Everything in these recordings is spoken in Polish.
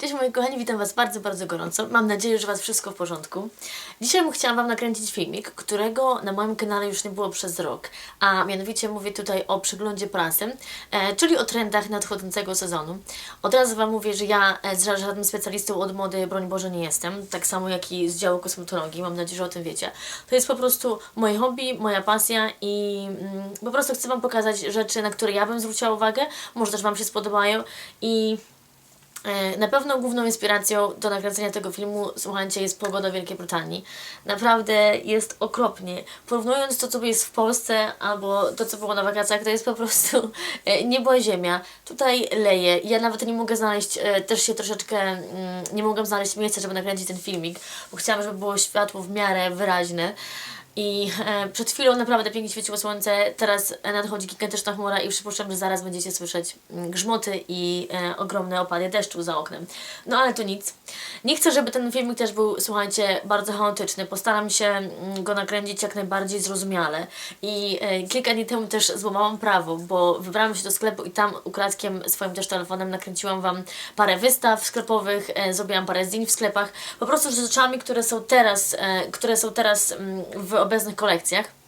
Cześć moi kochani, witam Was bardzo, bardzo gorąco. Mam nadzieję, że Was wszystko w porządku. Dzisiaj bym chciała Wam nakręcić filmik, którego na moim kanale już nie było przez rok. A mianowicie mówię tutaj o przeglądzie prasy, e, czyli o trendach nadchodzącego sezonu. Od razu Wam mówię, że ja e, z żadnym specjalistą od mody, broń Boże, nie jestem. Tak samo jak i z działu kosmetologii, mam nadzieję, że o tym wiecie. To jest po prostu moje hobby, moja pasja i mm, po prostu chcę Wam pokazać rzeczy, na które ja bym zwróciła uwagę. Może też Wam się spodobają i Na pewno główną inspiracją do nakręcenia tego filmu, słuchajcie, jest pogoda w Wielkiej Brytanii. Naprawdę jest okropnie. Porównując to, co jest w Polsce, albo to, co było na wakacjach, to jest po prostu e, niebo ziemia. Tutaj leje. Ja nawet nie mogę znaleźć, e, też się troszeczkę, mm, nie mogłam znaleźć miejsca, żeby nakręcić ten filmik, bo chciałam, żeby było światło w miarę wyraźne. I e, przed chwilą naprawdę pięknie świeciło słońce, teraz nadchodzi gigantyczna chmura i przypuszczam, że zaraz będziecie słyszeć mm, grzmoty i e, ogromne opady deszczu za oknem. No ale to nic. Nie chcę, żeby ten filmik też był, słuchajcie, bardzo chaotyczny. Postaram się mm, go nakręcić jak najbardziej zrozumiale. I e, kilka dni temu też złamałam prawo, bo wybrałam się do sklepu i tam ukradkiem swoim też telefonem nakręciłam Wam parę wystaw sklepowych, e, zrobiłam parę zdjęć w sklepach. Po prostu z rzeczami, które są teraz, e, które są teraz mm, w obecnych kolekcjach.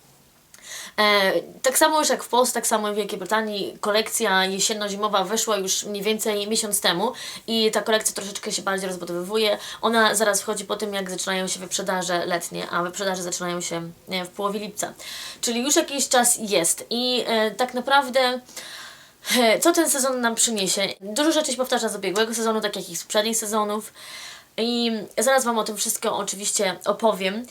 E, tak samo już jak w Polsce, tak samo w Wielkiej Brytanii kolekcja jesienno-zimowa wyszła już mniej więcej miesiąc temu i ta kolekcja troszeczkę się bardziej rozbudowywuje. Ona zaraz wchodzi po tym, jak zaczynają się wyprzedaże letnie, a wyprzedaże zaczynają się w połowie lipca. Czyli już jakiś czas jest i e, tak naprawdę e, co ten sezon nam przyniesie? Dużo rzeczy się powtarza z ubiegłego sezonu, tak jak i z poprzednich sezonów. I zaraz Wam o tym wszystko oczywiście opowiem.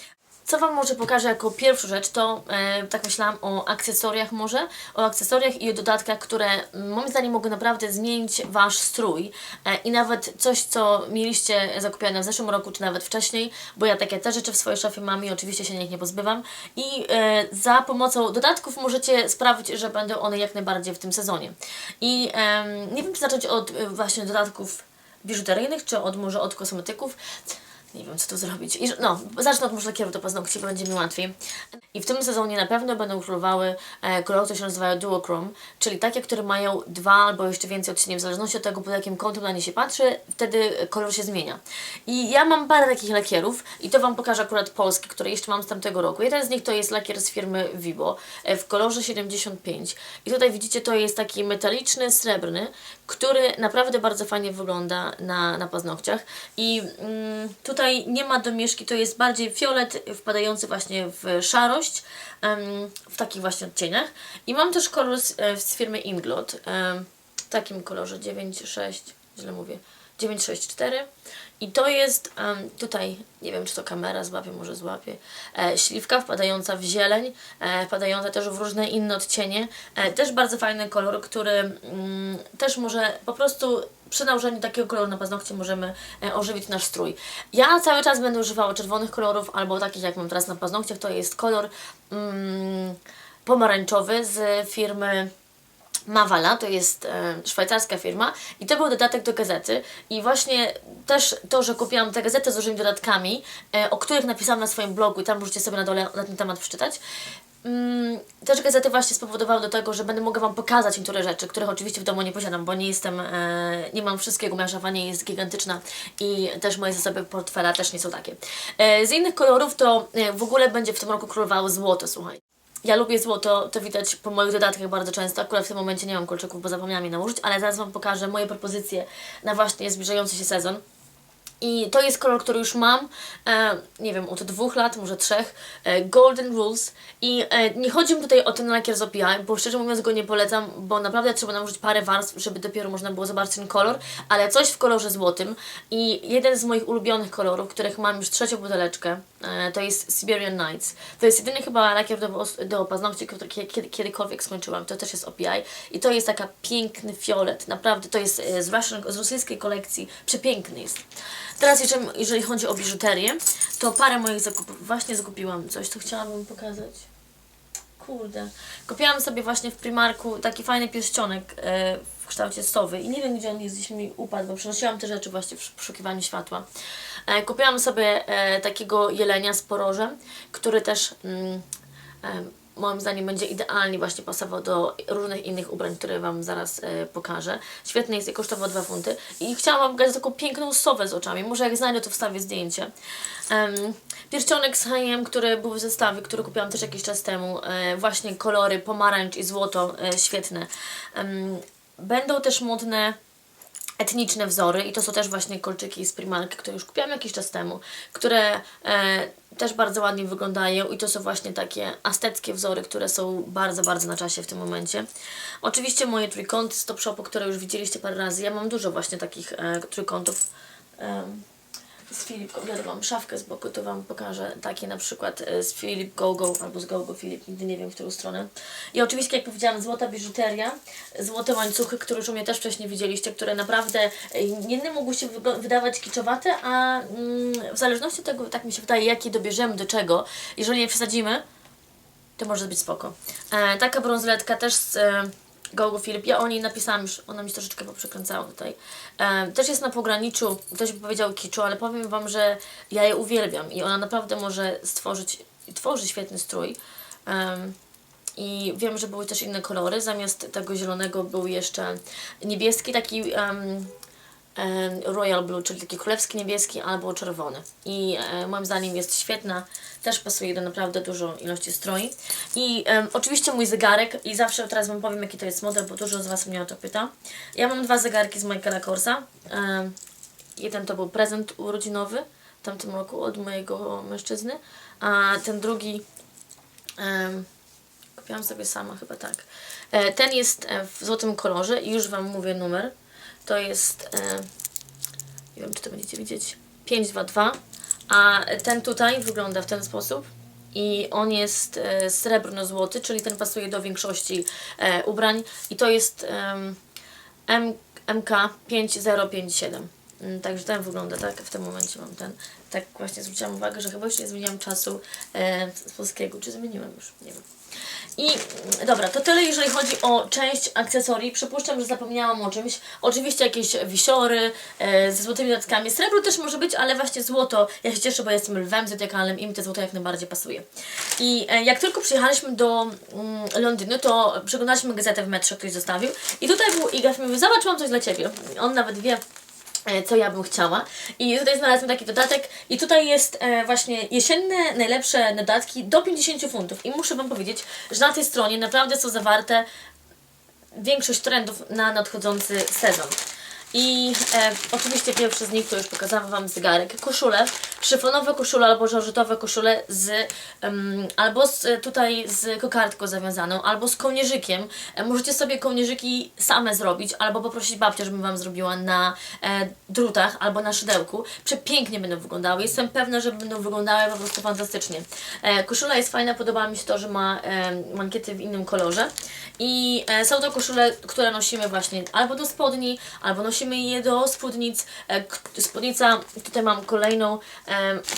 Co Wam może pokażę jako pierwszą rzecz, to e, tak myślałam o akcesoriach może, o akcesoriach i o dodatkach, które mm, moim zdaniem mogą naprawdę zmienić Wasz strój e, i nawet coś, co mieliście zakupione w zeszłym roku, czy nawet wcześniej, bo ja takie te rzeczy w swojej szafie mam i oczywiście się nich nie pozbywam i e, za pomocą dodatków możecie sprawić, że będą one jak najbardziej w tym sezonie. I em, nie wiem, czy zacząć od e, właśnie dodatków biżuteryjnych, czy od może od kosmetyków. Nie wiem, co tu zrobić. I, no, zacznę od może lakieru do paznokci, bo będzie mi łatwiej. I w tym sezonie na pewno będą królowały e, kolory, które się nazywają duochrome, czyli takie, które mają dwa albo jeszcze więcej odcieni, w zależności od tego, pod jakim kątem na nie się patrzy, wtedy kolor się zmienia. I ja mam parę takich lakierów i to Wam pokażę akurat polski, które jeszcze mam z tamtego roku. Jeden z nich to jest lakier z firmy Vibo e, w kolorze 75. I tutaj widzicie, to jest taki metaliczny, srebrny, który naprawdę bardzo fajnie wygląda na, na paznokciach. I mm, tutaj nie ma domieszki, to jest bardziej fiolet wpadający właśnie w szarość, w takich właśnie odcieniach. I mam też kolor z, e, z firmy Inglot, w takim kolorze 9,6, źle mówię, 964. I to jest em, tutaj, nie wiem czy to kamera złapie, może złapie, e, śliwka wpadająca w zieleń, e, wpadająca też w różne inne odcienie. E, też bardzo fajny kolor, który mm, też może po prostu przy nałożeniu takiego koloru na paznokcie możemy e, ożywić nasz strój. Ja cały czas będę używała czerwonych kolorów albo takich jak mam teraz na paznokciach, to jest kolor mm, pomarańczowy z firmy Mavala, to jest e, szwajcarska firma i to był dodatek do gazety i właśnie też to, że kupiłam tę gazetę z różnymi dodatkami, e, o których napisałam na swoim blogu i tam możecie sobie na dole na ten temat przeczytać, Mm, też gazety właśnie spowodowały do tego, że będę mogła Wam pokazać niektóre rzeczy, których oczywiście w domu nie posiadam, bo nie jestem, e, nie mam wszystkiego, moja szafa jest gigantyczna i też moje zasoby portfela też nie są takie. E, z innych kolorów to e, w ogóle będzie w tym roku królowało złoto, słuchaj. Ja lubię złoto, to widać po moich dodatkach bardzo często. Akurat w tym momencie nie mam kolczyków, bo zapomniałam je nałożyć, ale zaraz Wam pokażę moje propozycje na właśnie zbliżający się sezon. I to jest kolor, który już mam, e, nie wiem, od dwóch lat, może trzech, e, Golden Rules. I e, nie chodzi mi tutaj o ten lakier z OPI, bo szczerze mówiąc go nie polecam, bo naprawdę trzeba nałożyć parę warstw, żeby dopiero można było zobaczyć ten kolor, ale coś w kolorze złotym. I jeden z moich ulubionych kolorów, których mam już trzecią buteleczkę, e, to jest Siberian Nights. To jest jedyny chyba lakier do, do paznokci, który kiedy, kiedykolwiek skończyłam. To też jest OPI. I to jest taka piękny fiolet, naprawdę. To jest e, z, Russian, z rosyjskiej kolekcji. Przepiękny jest. Teraz jeżeli, chodzi o biżuterię, to parę moich zakupów. Właśnie zakupiłam coś, co chciałabym pokazać. Kurde. Kupiłam sobie właśnie w Primarku taki fajny pierścionek e, w kształcie sowy i nie wiem gdzie on jest, gdzieś mi upadł, bo przenosiłam te rzeczy właśnie w poszukiwaniu światła. E, kupiłam sobie e, takiego jelenia z porożem, który też mm, e, moim zdaniem będzie idealnie właśnie pasował do różnych innych ubrań, które Wam zaraz e, pokażę. Świetny jest i kosztował 2 funty. I chciałam Wam pokazać taką piękną sowę z oczami. Może jak znajdę, to wstawię zdjęcie. Em, pierścionek z H&M, który był w zestawie, który kupiłam też jakiś czas temu. E, właśnie kolory pomarańcz i złoto, e, świetne. Em, będą też modne etniczne wzory i to są też właśnie kolczyki z Primark, które już kupiłam jakiś czas temu, które e, też bardzo ładnie wyglądają i to są właśnie takie azteckie wzory, które są bardzo, bardzo na czasie w tym momencie. Oczywiście moje trójkąty z Top które już widzieliście parę razy, ja mam dużo właśnie takich e, trójkątów. em, z Filip, ja mam szafkę z boku, to Wam pokażę takie na przykład e, z Filip GoGo albo z GoGo Filip, nigdy nie wiem w którą stronę. I oczywiście, jak powiedziałam, złota biżuteria, złote łańcuchy, które już u mnie też wcześniej widzieliście, które naprawdę e, jedne mogły się wydawać kiczowate, a mm, w zależności od tego, tak mi się wydaje, jakie dobierzemy do czego, jeżeli nie przesadzimy, to może być spoko. E, taka brązoletka też z e, Gogo Filip. Ja o niej napisałam już, ona mi się troszeczkę poprzekręcała tutaj. E, też jest na pograniczu, ktoś by powiedział kiczu, ale powiem Wam, że ja je uwielbiam i ona naprawdę może stworzyć, tworzy świetny strój. Em, I wiem, że były też inne kolory. Zamiast tego zielonego był jeszcze niebieski, taki em, Royal Blue, czyli taki królewski niebieski albo czerwony. I e, moim zdaniem jest świetna, też pasuje do naprawdę dużo ilości stroi. I oczywiście mój zegarek i zawsze teraz Wam powiem jaki to jest model, bo dużo z Was mnie o to pyta. Ja mam dwa zegarki z Michaela Korsa. Em, jeden to był prezent urodzinowy w tamtym roku od mojego mężczyzny, a ten drugi kupiłam sobie sama chyba tak. E, ten jest e, w złotym kolorze i już Wam mówię numer. To jest, e, nie wiem czy to będziecie widzieć, 522, a ten tutaj wygląda w ten sposób. I on jest e, srebrno-złoty, czyli ten pasuje do większości e, ubrań. I to jest em, M, MK5057. Mm, Także ten wygląda tak, w tym momencie mam ten. Tak właśnie zwróciłam uwagę, że chyba już nie zmieniłam czasu e, z polskiego. Czy zmieniłam już? Nie wiem. I mm, dobra, to tyle jeżeli chodzi o część akcesorii. Przypuszczam, że zapomniałam o czymś. Oczywiście jakieś wisiory e, ze złotymi dodatkami. Srebro też może być, ale właśnie złoto. Ja się cieszę, bo jestem lwem zodiakalnym i mi to złoto jak najbardziej pasuje. I e, jak tylko przyjechaliśmy do mm, Londynu, to przeglądaliśmy gazetę w metrze, ktoś zostawił. I tutaj był Igaf i mówi, zobacz, mam coś dla Ciebie. On nawet wie, co ja bym chciała. I tutaj znalazłem taki dodatek i tutaj jest e, właśnie jesienne najlepsze dodatki do 50 funtów. I muszę Wam powiedzieć, że na tej stronie naprawdę są zawarte większość trendów na nadchodzący sezon. I e, oczywiście pierwszy z nich to już pokazałam Wam zegarek. Koszule, szyfonowe koszule albo żorżetowe koszule z em, albo z, e, tutaj z kokardką zawiązaną, albo z kołnierzykiem. E, możecie sobie kołnierzyki same zrobić, albo poprosić babcię, żeby Wam zrobiła na e, drutach albo na szydełku. Przepięknie będą wyglądały. Jestem pewna, że będą wyglądały po prostu fantastycznie. E, koszula jest fajna, podoba mi się to, że ma e, mankiety w innym kolorze. I e, są to koszule, które nosimy właśnie albo do spodni, albo nosimy je do spódnic. E, spódnica, tutaj mam kolejną, e,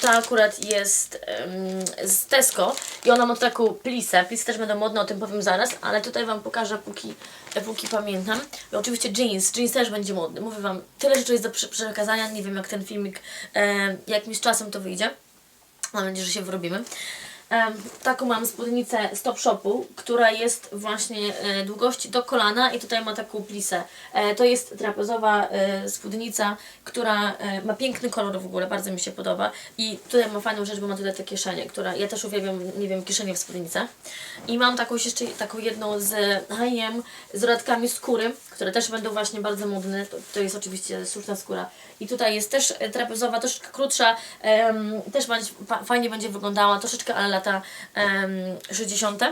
ta akurat jest z Tesco i ona ma taką plisę. Plisy też będą modne, o tym powiem zaraz, ale tutaj Wam pokażę, póki, póki pamiętam. I oczywiście jeans, jeans też będzie modny. Mówię Wam, tyle rzeczy jest do prze- przekazania, nie wiem jak ten filmik, jak mi z czasem to wyjdzie. Mam nadzieję, że się wyrobimy. Taką mam spódnicę z Top Shopu, która jest właśnie e, długości do kolana i tutaj ma taką plisę. E, to jest trapezowa e, spódnica, która ma piękny kolor w ogóle, bardzo mi się podoba. I tutaj ma fajną rzecz, bo ma tutaj te kieszenie, która ja też uwielbiam, nie wiem, kieszenie w spódnicach. I mam taką jeszcze taką jedną z H&M z dodatkami skóry, które też będą właśnie bardzo modne. To, to jest oczywiście sztuczna skóra. I tutaj jest też trapezowa, troszeczkę krótsza, też fajnie będzie wyglądała, troszeczkę ale lata em, 60.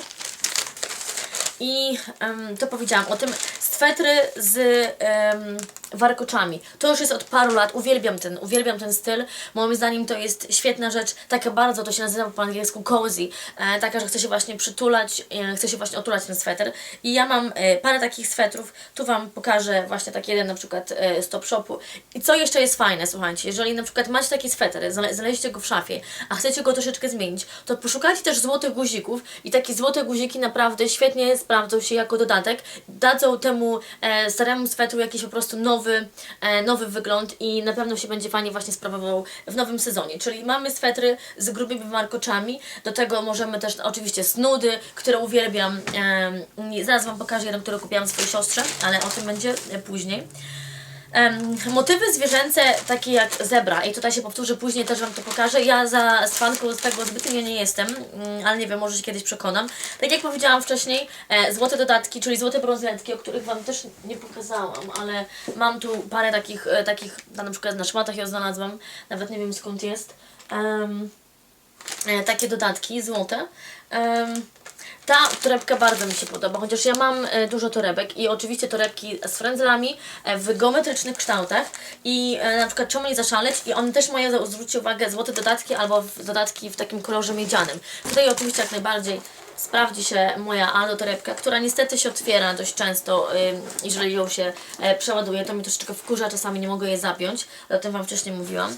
I em, to powiedziałam o tym. Swetry z em, warkoczami. To już jest od paru lat. Uwielbiam ten, uwielbiam ten styl. Moim zdaniem to jest świetna rzecz. Taka bardzo, to się nazywa po angielsku cozy. E, taka, że chce się właśnie przytulać, e, chce się właśnie otulać ten sweter. I ja mam e, parę takich swetrów. Tu Wam pokażę właśnie taki jeden na przykład e, z Top Shopu. I co jeszcze jest fajne, słuchajcie, jeżeli na przykład macie taki sweter, znaleźliście go w szafie, a chcecie go troszeczkę zmienić, to poszukajcie też złotych guzików i takie złote guziki naprawdę świetnie sprawdzą się jako dodatek. Dadzą temu e, staremu swetru jakiś po prostu nowy nowy, e, nowy wygląd i na pewno się będzie fajnie właśnie sprawował w nowym sezonie. Czyli mamy swetry z grubymi warkoczami, do tego możemy też oczywiście snudy, które uwielbiam. Zaraz Wam pokażę jeden, który kupiłam swojej siostrze, ale o tym będzie e, później. Em, motywy zwierzęce takie jak zebra i tutaj się powtórzę, później też Wam to pokażę. Ja za z z tego zbytnio nie jestem, mm, ale nie wiem, może się kiedyś przekonam. Tak jak powiedziałam wcześniej, e, złote dodatki, czyli złote brązetki, o których Wam też nie pokazałam, ale mam tu parę takich, e, takich na przykład na szmatach ją znalazłam, nawet nie wiem skąd jest. Em, e, takie dodatki złote. Em, ta torebka bardzo mi się podoba, chociaż ja mam e, dużo torebek i oczywiście torebki z frędzelami e, w geometrycznych kształtach i e, na przykład czemu nie zaszaleć i one też mają, zwróćcie uwagę, złote dodatki albo dodatki w takim kolorze miedzianym. Tutaj oczywiście jak najbardziej sprawdzi się moja Aldo torebka, która niestety się otwiera dość często, jeżeli ją się e, przeładuje, to mi troszeczkę wkurza, czasami nie mogę jej zapiąć, o tym Wam wcześniej mówiłam.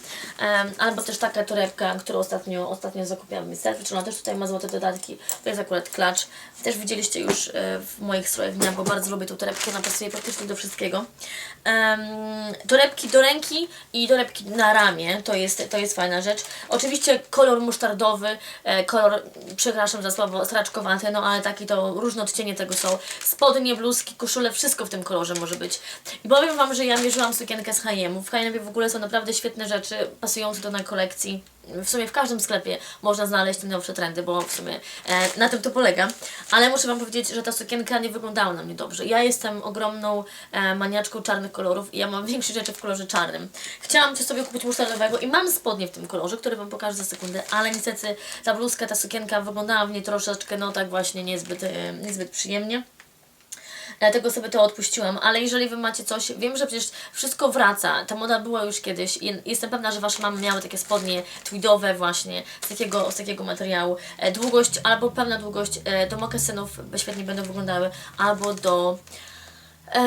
Albo też taka torebka, którą ostatnio, ostatnio zakupiłam w Misterstwie, czy ona też tutaj ma złote dodatki, to jest akurat klacz. Też widzieliście już e, w moich strojach dnia, bo bardzo lubię tą torebkę, ona pasuje praktycznie do wszystkiego. Torebki do ręki i torebki na ramię, to jest, to jest fajna rzecz. Oczywiście kolor musztardowy, e, kolor, przepraszam za słowo, straczkowaty, no ale taki to różne odcienie tego są. Spodnie, bluzki, koszule, wszystko w tym kolorze może być. I powiem Wam, że ja mierzyłam sukienkę z H&M. W H&M w ogóle są naprawdę świetne rzeczy, pasujące do na kolekcji. W sumie w każdym sklepie można znaleźć te nowsze trendy, bo w sumie e, na tym to polega. Ale muszę Wam powiedzieć, że ta sukienka nie wyglądała na mnie dobrze. Ja jestem ogromną e, maniaczką czarnych kolorów i ja mam większe rzeczy w kolorze czarnym. Chciałam coś sobie kupić musztardowego i mam spodnie w tym kolorze, które Wam pokażę za sekundę, ale niestety ta bluzka, ta sukienka wyglądała w niej troszeczkę, no tak właśnie niezbyt, e, niezbyt przyjemnie. Dlatego sobie to odpuściłam, ale jeżeli Wy macie coś, wiem, że przecież wszystko wraca, ta moda była już kiedyś i jestem pewna, że Wasze mamy miały takie spodnie tweedowe właśnie, z takiego, z takiego materiału. E, długość, albo pewna długość e, do mokasynów świetnie będą wyglądały, albo do... E,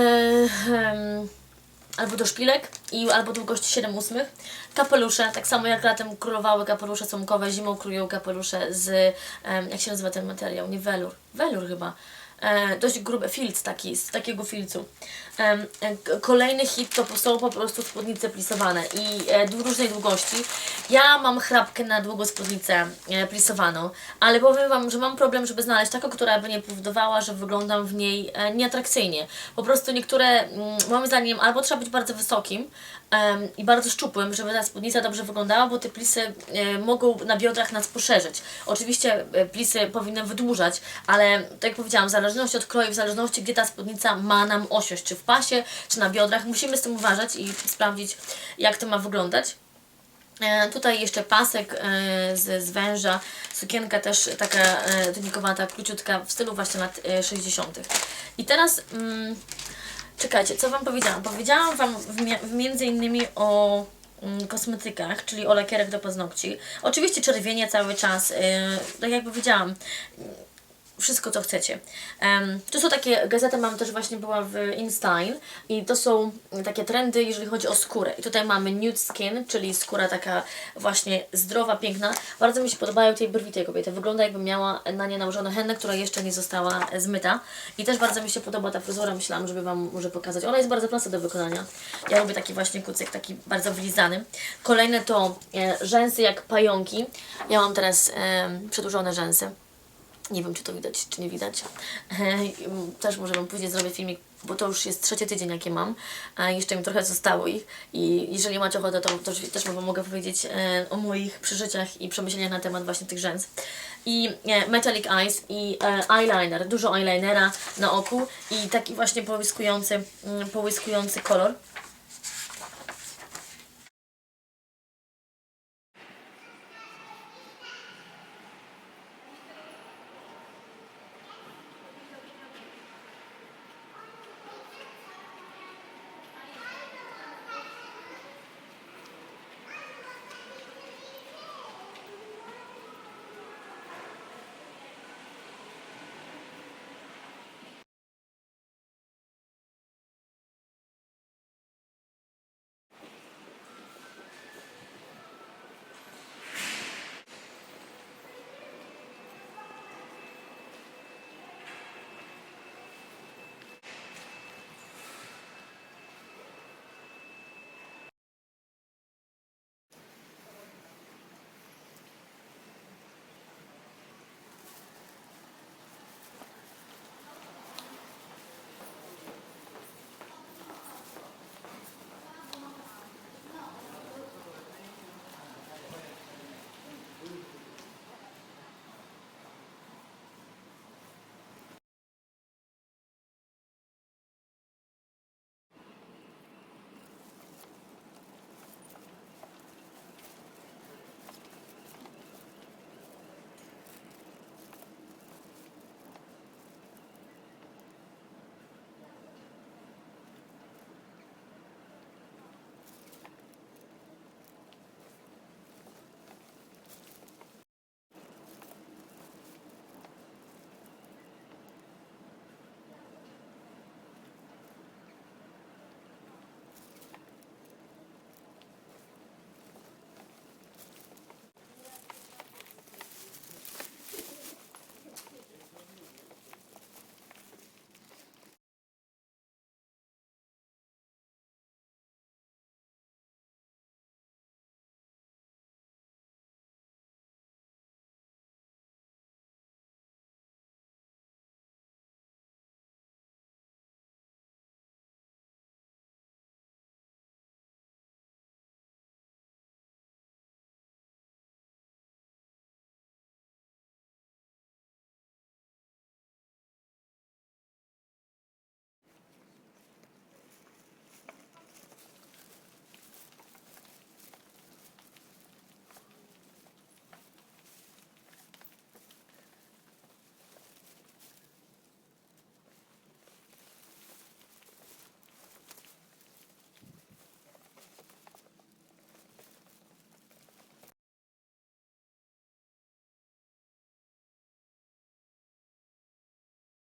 albo do szpilek i albo długości 7 ósmych. Kapelusze, tak samo jak latem królowały kapelusze sumkowe, zimą królują kapelusze z, jak się nazywa ten materiał, nie welur, welur chyba. E, dość grube, filc taki, z takiego filcu. E, k- kolejny hit to są po prostu spódnice plisowane i e, różnej długości. Ja mam chrapkę na długą spódnicę e, plisowaną, ale powiem Wam, że mam problem, żeby znaleźć taką, która by nie powodowała, że wyglądam w niej e, nieatrakcyjnie. Po prostu niektóre, mm, moim zdaniem, albo trzeba być bardzo wysokim i bardzo szczupłym, żeby ta spódnica dobrze wyglądała, bo te plisy e, mogą na biodrach nas poszerzyć. Oczywiście e, plisy powinny wydłużać, ale tak jak powiedziałam, w zależności od kroju, w zależności gdzie ta spódnica ma nam osiąść, czy w pasie, czy na biodrach, musimy z tym uważać i sprawdzić, jak to ma wyglądać. E, tutaj jeszcze pasek z, z węża, sukienka też taka tunikowata, króciutka, w stylu właśnie lat e, 60. I teraz, mm, czekajcie, co Wam powiedziałam? Powiedziałam Wam w, między innymi o mm, kosmetykach, czyli o lakierach do paznokci. Oczywiście czerwienie cały czas, e, tak jak powiedziałam, wszystko co chcecie. Um, to są takie, gazetę mam też właśnie była w InStyle i to są takie trendy, jeżeli chodzi o skórę. I tutaj mamy nude skin, czyli skóra taka właśnie zdrowa, piękna. Bardzo mi się podobają tej brwi tej kobiety. Wygląda jakby miała na nie nałożoną hennę, która jeszcze nie została zmyta. I też bardzo mi się podoba ta fryzura, myślałam, żeby Wam może pokazać. Ona jest bardzo prosta do wykonania. Ja lubię taki właśnie kucyk, taki bardzo wylizany. Kolejne to e, rzęsy jak pająki. Ja mam teraz przedłużone rzęsy. Nie wiem, czy to widać, czy nie widać. Też może Wam później zrobię filmik, bo to już jest trzeci tydzień, jakie mam. A jeszcze mi trochę zostało ich. I jeżeli macie ochotę, to też, Wam mogę powiedzieć e, o moich przeżyciach i przemyśleniach na temat właśnie tych rzęs. I e, Metallic Eyes i e, eyeliner, dużo eyelinera na oku i taki właśnie połyskujący, mm, połyskujący kolor.